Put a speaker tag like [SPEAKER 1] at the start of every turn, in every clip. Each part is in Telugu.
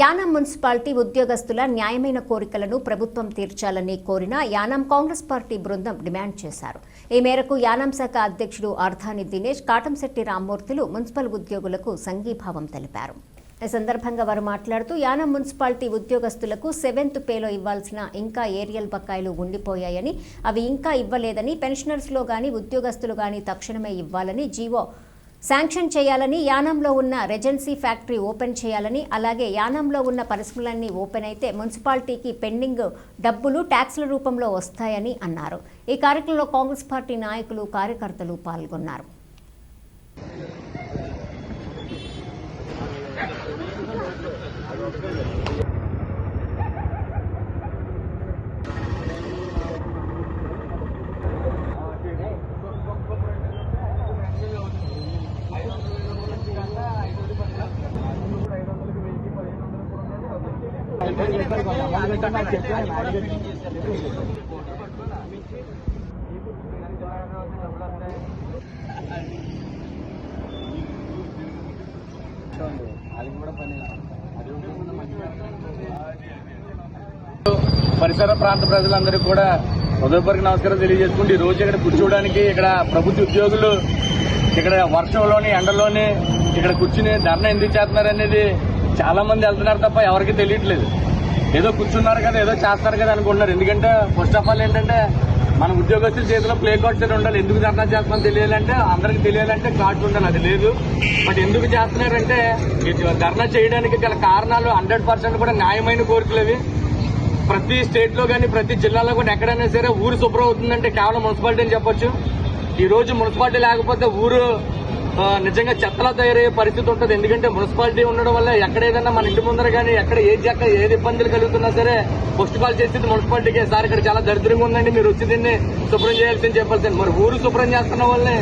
[SPEAKER 1] యానాం మున్సిపాలిటీ ఉద్యోగస్తుల న్యాయమైన కోరికలను ప్రభుత్వం తీర్చాలని కోరిన యానాం కాంగ్రెస్ పార్టీ బృందం డిమాండ్ చేశారు. ఈ మేరకు యానాం శాఖ అధ్యక్షుడు ఆర్ధాని దినేష్ కాటంశెట్టి రామ్మూర్తులు మున్సిపల్ ఉద్యోగులకు సంఘీభావం తెలిపారు. ఈ సందర్భంగా వారు మాట్లాడుతూ యానం మున్సిపాలిటీ ఉద్యోగస్తులకు సెవెంత్ పేలో ఇవ్వాల్సిన ఇంకా ఏరియల్ బకాయిలు ఉండిపోయాయని అవి ఇంకా ఇవ్వలేదని పెన్షనర్స్లో కానీ ఉద్యోగస్తులు కానీ తక్షణమే ఇవ్వాలని జీవో శాంక్షన్ చేయాలని యానంలో ఉన్న రెజెన్సీ ఫ్యాక్టరీ ఓపెన్ చేయాలని అలాగే యానంలో ఉన్న పరిశ్రమలన్నీ ఓపెన్ అయితే మున్సిపాలిటీకి పెండింగ్ డబ్బులు ట్యాక్స్ల రూపంలో వస్తాయని అన్నారు. ఈ కార్యక్రమంలో కాంగ్రెస్ పార్టీ నాయకులు కార్యకర్తలు పాల్గొన్నారు.
[SPEAKER 2] పరిసర ప్రాంత ప్రజలందరికీ కూడా హృదయపూర్వక నమస్కారం తెలియజేసుకుంటూ ఈ రోజు ఇక్కడ కూర్చోవడానికి ఇక్కడ ప్రభుత్వ ఉద్యోగులు ఇక్కడ వర్షంలోని ఎండలోని ఇక్కడ కూర్చుని ధర్నా ఎందుకు చేస్తున్నారు అనేది చాలా మంది వెళ్తున్నారు తప్ప ఎవరికి తెలియట్లేదు. ఏదో కూర్చున్నారు కదా ఏదో చేస్తారు కదా అనుకుంటున్నారు. ఎందుకంటే ఫస్ట్ ఆఫ్ ఆల్ ఏంటంటే మన ఉద్యోగస్తుల చేతిలో ప్లే కార్డ్స్ ఉండాలి. ఎందుకు ధర్నా చేస్తామో తెలియాలంటే అందరికి తెలియాలంటే కార్డ్స్ ఉండాలి అది లేదు. బట్ ఎందుకు చేస్తున్నారంటే ధర్నా చేయడానికి గల కారణాలు హండ్రెడ్ పర్సెంట్ కూడా న్యాయమైన కోరికలు అవి. ప్రతి స్టేట్లో కానీ ప్రతి జిల్లాలో కూడా ఎక్కడైనా సరే ఊరు శుభ్రం అవుతుందంటే కేవలం మున్సిపాలిటీ అని చెప్పొచ్చు. ఈ రోజు మున్సిపాలిటీ లేకపోతే ఊరు నిజంగా చెత్తలా తయారయ్యే పరిస్థితి ఉంటుంది. ఎందుకంటే మున్సిపాలిటీ ఉండడం వల్ల ఎక్కడ ఏదైనా మన ఇంటి ముందర కానీ ఎక్కడ ఏ చెక్క ఏది ఇబ్బందులు కలుగుతున్నా సరే ఫస్ట్ కాల్ చేసేది మున్సిపాలిటీకి. సార్ ఇక్కడ చాలా దరిద్రంగా ఉందండి మీరు వచ్చి దీన్ని శుభ్రం చేయాల్సింది చెప్పాల్సింది. మరి ఊరు శుభ్రం చేస్తున్న వాళ్ళని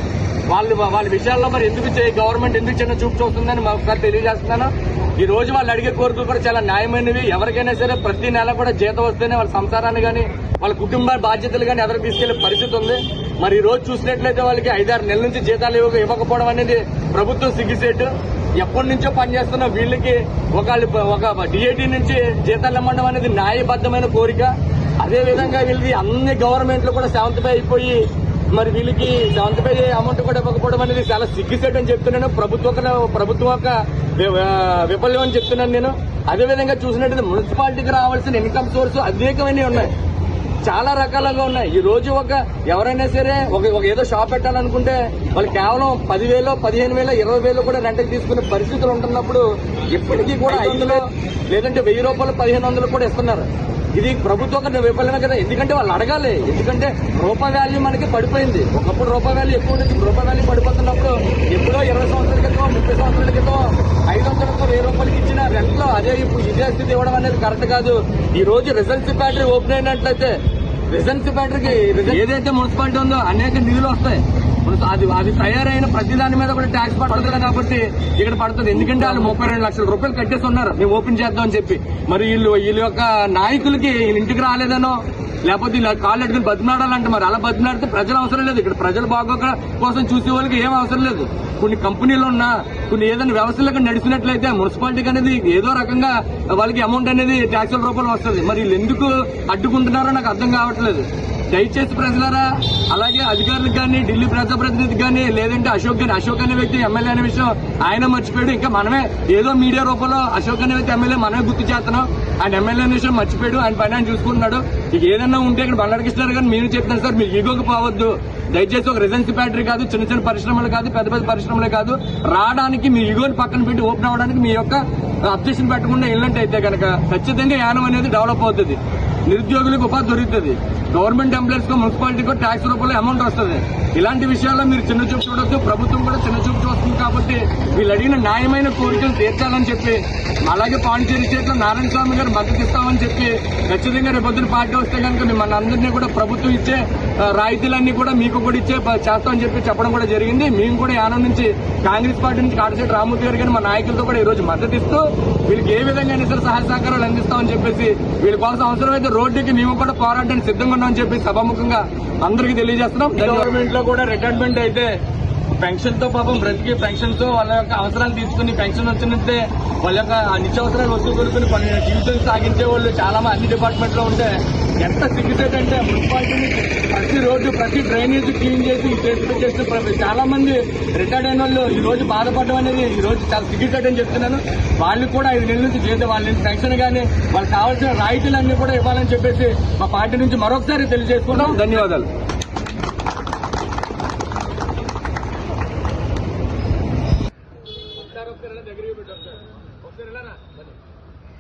[SPEAKER 2] వాళ్ళు వాళ్ళ విషయాల్లో మరి ఎందుకు చే- గవర్నమెంట్ ఎందుకు చిన్న చూపు చూస్తుందని మా ఒకసారి తెలియజేస్తున్నాను. ఈ రోజు వాళ్ళు అడిగే కోరికలు కూడా చాలా న్యాయమైనవి. ఎవరికైనా సరే ప్రతి నెల కూడా జీతం వస్తేనే వాళ్ళ సంసారాన్ని కానీ వాళ్ళ కుటుంబ బాధ్యతలు కానీ ఎవరికి తీసుకెళ్ళే పరిస్థితి ఉంది. మరి ఈ రోజు చూసినట్లయితే వాళ్ళకి ఐదారు నెలల నుంచి జీతాలు ఇవ్వక ఇవ్వకపోవడం అనేది ప్రభుత్వం సిగ్గిసేటు ఎప్పటి నుంచో పనిచేస్తున్న వీళ్ళకి ఒక ఒక డిఏటి నుంచి జీతాలు ఇవ్వడం అనేది న్యాయబద్దమైన కోరిక. అదేవిధంగా వీళ్ళది అన్ని గవర్నమెంట్లు కూడా సెవెంత్ అయిపోయి మరి వీళ్ళకి సెవెంత్ అమౌంట్ కూడా ఇవ్వకపోవడం అనేది చాలా సిగ్గుసేట్ అని చెప్తున్నాను. ప్రభుత్వ ప్రభుత్వం యొక్క విఫల్యం అని చెప్తున్నాను నేను. అదే విధంగా చూసినట్టు మున్సిపాలిటీకి రావాల్సిన ఇన్కమ్ సోర్స్ అనేకమైనవి ఉన్నాయి. చాలా రకాలుగా ఉన్నాయి. ఈ రోజు ఒక ఎవరైనా సరే ఒక ఒక ఏదో షాప్ పెట్టాలనుకుంటే వాళ్ళు కేవలం పదివేలు పదిహేను వేలు ఇరవై వేలు కూడా రెంట్కి తీసుకునే పరిస్థితులు ఉంటున్నప్పుడు ఇప్పటికీ కూడా ఐదులో లేదంటే వెయ్యి రూపాయలు పదిహేను వందలు కూడా ఇస్తున్నారు. ఇది ప్రభుత్వం ఒక విఫలమే కదా. ఎందుకంటే వాళ్ళు అడగాలి. ఎందుకంటే రూపాయి వాల్యూ మనకి పడిపోయింది. ఒకప్పుడు రూపాయి వాల్యూ ఎక్కువ ఉండేది. ఇప్పుడు రూపాయి వాల్యూ పడిపోతున్నప్పుడు ఎప్పుడో ఇరవై సంవత్సరాల క్రితం ముప్పై సంవత్సరాల క్రితం ఐదు వందలతో వెయ్యి రూపాయలకి ఇచ్చిన రెంట్లో అదే ఇప్పుడు ఇదే స్థితి ఇవ్వడం అనేది కరెక్ట్ కాదు. ఈ రోజు రిజల్ట్స్ ఫ్యాక్టరీ ఓపెన్ అయినట్లయితే రిజల్ట్స్ ఫ్యాక్టరీకి ఏదైతే మున్సిపాలిటీ ఉందో అనేక నిధులు వస్తాయి. అది అది తయారైన ప్రతి దాని మీద కూడా ట్యాక్స్ పడుతుంది కాబట్టి ఇక్కడ పడుతుంది. ఎందుకంటే వాళ్ళు ముప్పై రెండు లక్షల రూపాయలు కట్టేసి ఉన్నారు మేము ఓపెన్ చేద్దాం అని చెప్పి. మరి వీళ్ళు వీళ్ళ యొక్క నాయకులకి ఇంటికి రాలేదనో లేకపోతే ఇలా కాళ్ళు అడుగుని బతిమాడాలంటే మరి అలా బతిమాడితే ప్రజలు అవసరం లేదు. ఇక్కడ ప్రజలు బాగోక కోసం చూసే వాళ్ళకి ఏం అవసరం లేదు. కొన్ని కంపెనీలు ఉన్నా కొన్ని ఏదైనా వ్యవస్థలకు నడిచినట్లయితే మున్సిపాలిటీకి అనేది ఏదో రకంగా వాళ్ళకి అమౌంట్ అనేది ట్యాక్సుల రూపంలో వస్తుంది. మరి వీళ్ళు ఎందుకు అడ్డుకుంటున్నారో నాకు అర్థం కావట్లేదు. దయచేసి ప్రజలారా అలాగే అధికారులకు కానీ ఢిల్లీ ప్రతినిధి కానీ లేదంటే అశోక్ గాని అశోక్ అనే వ్యక్తి ఎమ్మెల్యే అనే విషయం ఆయన మర్చిపోయాడు. ఇంకా మనమే ఏదో మీడియా రూపంలో అశోక్ అనే వ్యక్తి ఎమ్మెల్యే మనమే గుర్తు చేస్తున్నాం. ఆయన ఎమ్మెల్యే అనే విషయం మర్చిపోయాడు ఆయన పని ఆయన చూసుకుంటున్నాడు. ఇక ఏదైనా ఉంటే ఇక్కడ బండారకిస్తున్నారు కానీ మీరు చెప్తున్నారు సార్ మీరు ఈగోకి పోవద్దు. దయచేసి ఒక రెజెన్సీ ఫ్యాక్టరీ కాదు చిన్న చిన్న పరిశ్రమలు కాదు పెద్ద పెద్ద పరిశ్రమలు కాదు. రావడానికి మీ ఈగోని పక్కన పెట్టి ఓపెన్ అవ్వడానికి మీ యొక్క అబ్జెక్షన్ పెట్టకుండా వెళ్ళినట్టు అయితే కనుక ఖచ్చితంగా యానం అనేది డెవలప్ అవుతుంది. నిరుద్యోగులకు ఉపాధి దొరుకుతుంది. గవర్నమెంట్ ఎంప్లాయీస్కు మున్సిపాలిటీకి ట్యాక్స్ రూపంలో అమౌంట్ వస్తుంది. ఇలాంటి విషయాల్లో మీరు చిన్న చూపు చూడొద్దు. ప్రభుత్వం కూడా చిన్న చూపు చూస్తుంది కాబట్టి వీళ్ళు అడిగిన న్యాయమైన కోరికలు తీర్చాలని చెప్పి అలాగే పాండిచేరి స్టేట్ నారాయణ స్వామి గారు మద్దతు ఇస్తామని చెప్పి ఖచ్చితంగా రేపొద్దున పార్టీ వస్తే కనుక మిమ్మల్ని అందరినీ కూడా ప్రభుత్వం ఇచ్చే రాయితీలన్నీ కూడా మీకు కూడా ఇచ్చే చేస్తామని చెప్పి చెప్పడం కూడా జరిగింది. మేము కూడా యానం నుంచి కాంగ్రెస్ పార్టీ నుంచి కాటశెట్టి రామూర్తి గారు కానీ మా నాయకులతో కూడా ఈ రోజు మద్దతు ఇస్తూ వీళ్ళకి ఏ విధంగా అయినా సరే సహాయ సహకారాలు అందిస్తామని చెప్పేసి వీళ్ళ కోసం అవసరమైతే రోడ్డుకి మేము కూడా పోరాటానికి సిద్ధంగా ఉన్నామని చెప్పి సభాముఖంగా అందరికీ తెలియజేస్తున్నాం. గవర్నమెంట్లో కూడా రిటైర్మెంట్ అయితే పెన్షన్తో పాపం బ్రతికి పెన్షన్తో వాళ్ళ యొక్క అవసరాలు తీసుకుని పెన్షన్ వచ్చినట్టే వాళ్ళ యొక్క నిత్యావసరాలు వస్తువు కొనుక్కుని కొన్ని జీవితం సాగించే వాళ్ళు చాలా మంది అన్ని డిపార్ట్మెంట్లో ఉంటే ఎంత సిగ్గుసేట్ అంటే మున్సిపాలిటీని ప్రతి రోజు ప్రతి డ్రైనేజ్ క్లీన్ చేసి చేస్తూ చేస్తూ చాలా మంది రిటైర్డ్ అయిన వాళ్ళు ఈ రోజు బాధపడడం అనేది ఈ రోజు చాలా సిగ్గుసేట్ అని చెప్తున్నాను. వాళ్ళు కూడా ఐదు నెలల నుంచి చేసే వాళ్ళ నుంచి పెన్షన్ కానీ వాళ్ళకి కావాల్సిన రాయితీలన్నీ కూడా ఇవ్వాలని చెప్పేసి మా పార్టీ నుంచి మరొకసారి తెలియజేసుకుంటాం ధన్యవాదాలు.